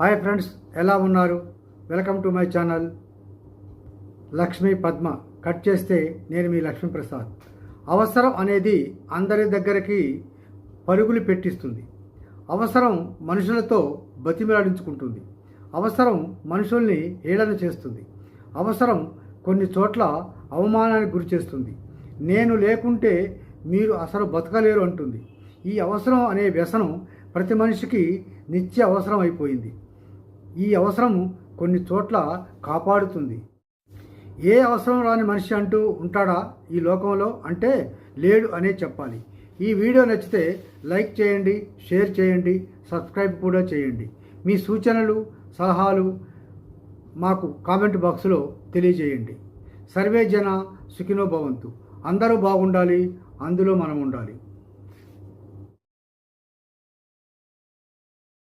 Hi friends ఎలా ఉన్నారు? Welcome to my channel. Lakshmi Padma cut చేస్తే నేను మీ లక్ష్మీప్రసాద్. అవసరం అనేది అందరి దగ్గరికి పరుగులు పెట్టిస్తుంది. అవసరం మనుషులతో బతిమిలాడించుకుంటుంది. అవసరం మనుషుల్ని హేళన చేస్తుంది. అవసరం కొన్ని చోట్ల అవమానానికి గురి చేస్తుంది. నేను లేకుంటే మీరు అసలు బతకలేరు అంటుంది. ఈ అవసరం అనే వ్యసనం ప్రతి మనిషికి నిత్య అవసరం అయిపోయింది. ఈ అవసరం కొన్ని చోట్ల కాపాడుతుంది. ఏ అవసరం రాని మనిషి అంటూ ఉంటాడా ఈ లోకంలో? అంటే లేడు అనే చెప్పాలి. ఈ వీడియో నచ్చితే లైక్ చేయండి షేర్ చేయండి సబ్స్క్రైబ్ కూడా చేయండి. మీ సూచనలు సలహాలు మాకు కామెంట్ బాక్స్లో తెలియజేయండి. సర్వే జన సుఖినో భవంతు. అందరూ బాగుండాలి అందులో మనం ఉండాలి